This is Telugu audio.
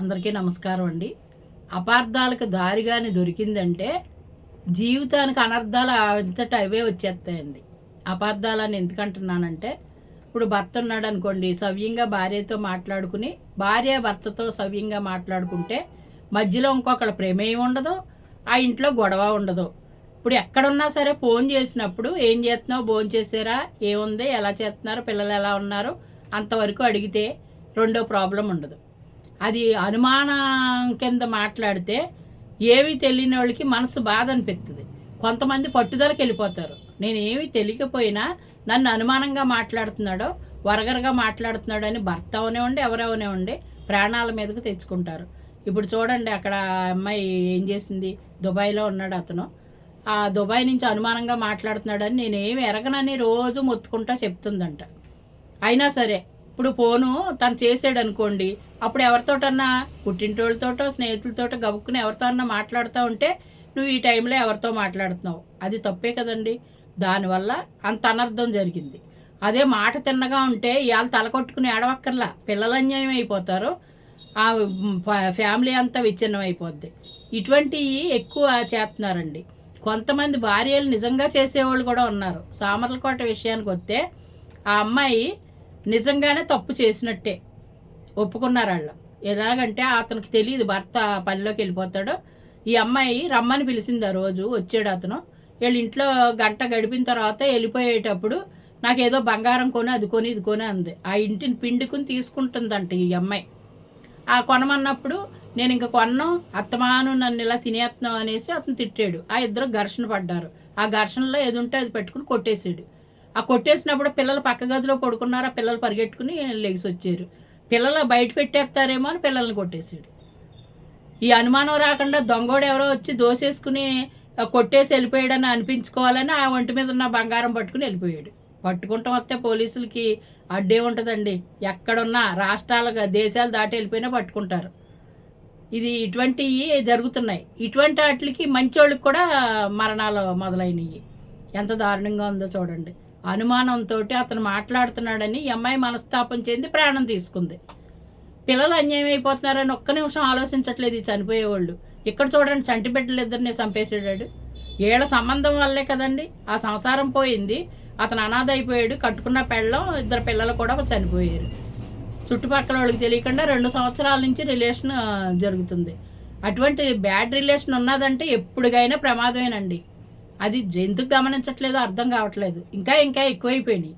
అందరికీ నమస్కారం అండి. అపార్థాలకు దారిగాని దొరికిందంటే జీవితానికి అనర్థాలు అంతటా అవే వచ్చేస్తాయండి. అపార్థాలని ఎందుకంటున్నానంటే ఇప్పుడు భర్త ఉన్నాడు అనుకోండి సవ్యంగా భార్యతో మాట్లాడుకుని భార్య భర్తతో సవ్యంగా మాట్లాడుకుంటే మధ్యలో ఇంకొకళ్ళ ప్రమేయం ఉండదు ఆ ఇంట్లో గొడవ ఉండదు. ఇప్పుడు ఎక్కడున్నా సరే ఫోన్ చేసినప్పుడు ఏం చేస్తున్నావు ఫోన్ చేసారా ఏముంది ఎలా చేస్తున్నారు పిల్లలు ఎలా ఉన్నారు అంతవరకు అడిగితే రెండో ప్రాబ్లం ఉండదు. అది అనుమానం కింద మాట్లాడితే ఏవి తెలియని వాళ్ళకి మనసు బాధ అనిపిస్తుంది కొంతమంది పట్టుదలకి వెళ్ళిపోతారు. నేను ఏమి తెలియకపోయినా నన్ను అనుమానంగా మాట్లాడుతున్నాడో వరగరగా మాట్లాడుతున్నాడో అని భర్త అవనివ్వండి ఎవరెవనివ్వండి ప్రాణాల మీదకు తెచ్చుకుంటారు. ఇప్పుడు చూడండి అక్కడ అమ్మాయి ఏం చేసింది? దుబాయ్లో ఉన్నాడు అతను. ఆ దుబాయ్ నుంచి అనుమానంగా మాట్లాడుతున్నాడని నేనేమి ఎరగనని రోజు మొత్తుకుంటా చెప్తుందంట. అయినా సరే ఇప్పుడు ఫోను తను చేసాడు అనుకోండి అప్పుడు ఎవరితోటన్నా పుట్టింటోళ్ళతోటో స్నేహితులతోటో గబుక్కుని ఎవరితో అన్నా మాట్లాడుతూ ఉంటే నువ్వు ఈ టైంలో ఎవరితో మాట్లాడుతున్నావు? అది తప్పే కదండి. దానివల్ల అంత అనర్థం జరిగింది. అదే మాట తిన్నగా ఉంటే ఇవాళ తలకొట్టుకుని ఏడవక్కర్లా. పిల్లలు అన్యాయం అయిపోతారు. ఆ ఫ్యామిలీ అంతా విచ్ఛిన్నం అయిపోద్ది. ఇటువంటివి ఎక్కువ చేస్తున్నారండి. కొంతమంది భార్యలు నిజంగా చేసేవాళ్ళు కూడా ఉన్నారు. సామర్లకోట విషయానికి వస్తే ఆ అమ్మాయి నిజంగానే తప్పు చేసినట్టే. ఒప్పుకున్నారు వాళ్ళు. ఎలాగంటే అతనికి తెలియదు భర్త పనిలోకి వెళ్ళిపోతాడు. ఈ అమ్మాయి రమ్మని పిలిచింది ఆ రోజు వచ్చాడు అతను. వీళ్ళు ఇంట్లో గంట గడిపిన తర్వాత వెళ్ళిపోయేటప్పుడు నాకు ఏదో బంగారం కొని అది కొని ఇది కొని అంది. ఆ ఇంటిని పిండుకుని తీసుకుంటుందంట ఈ అమ్మాయి. ఆ కొనమన్నప్పుడు నేను ఇంక కొన్నాం అత్తమాను నన్ను ఇలా తినేస్తున్నావు అనేసి అతను తిట్టాడు. ఆ ఇద్దరు ఘర్షణ పడ్డారు. ఆ ఘర్షణలో ఏది ఉంటే అది పెట్టుకుని కొట్టేసాడు ఆ కొట్టేసినప్పుడు పిల్లలు పక్క గదిలో పడుకున్నారు ఆ పిల్లలు పరిగెట్టుకుని లెగిసి వచ్చారు. పిల్లలు బయట పెట్టేస్తారేమో అని పిల్లల్ని కొట్టేశాడు. ఈ అనుమానం రాకుండా దొంగోడు ఎవరో వచ్చి దోసేసుకుని కొట్టేసి వెళ్ళిపోయాడని అనిపించుకోవాలని ఆ ఒంటి మీద ఉన్న బంగారం పట్టుకుని వెళ్ళిపోయాడు. పట్టుకుంటాం వస్తే పోలీసులకి అడ్డే ఉంటుందండి. ఎక్కడున్నా రాష్ట్రాలుగా దేశాలు దాటి వెళ్ళిపోయినా పట్టుకుంటారు. ఇది ఇటువంటివి జరుగుతున్నాయి. ఇటువంటి వాటికి మంచోళ్ళకి కూడా మరణాలు మొదలైనవి ఎంత దారుణంగా ఉందో చూడండి. అనుమానంతో అతను మాట్లాడుతున్నాడని ఈ అమ్మాయి మనస్తాపం చెంది ప్రాణం తీసుకుంది. పిల్లలు అన్యాయం అయిపోతున్నారని ఒక్క నిమిషం ఆలోచించట్లేదు చనిపోయేవాళ్ళు. ఇక్కడ చూడండి చంటి బిడ్డలు ఇద్దరిని చంపేసాడు ఏళ్ళ సంబంధం వల్లే కదండి ఆ సంసారం పోయింది. అతను అనాథ అయిపోయాడు కట్టుకున్న పెళ్ళం ఇద్దరు పిల్లలు కూడా చనిపోయారు. చుట్టుపక్కల వాళ్ళకి తెలియకుండా రెండు సంవత్సరాల నుంచి రిలేషన్ జరుగుతుంది. అటువంటి బ్యాడ్ రిలేషన్ ఉన్నదంటే ఎప్పుడుగైనా ప్రమాదమేనండి. అది ఎందుకు గమనించట్లేదో అర్థం కావట్లేదు. ఇంకా ఇంకా ఎక్కువైపోయినాయి.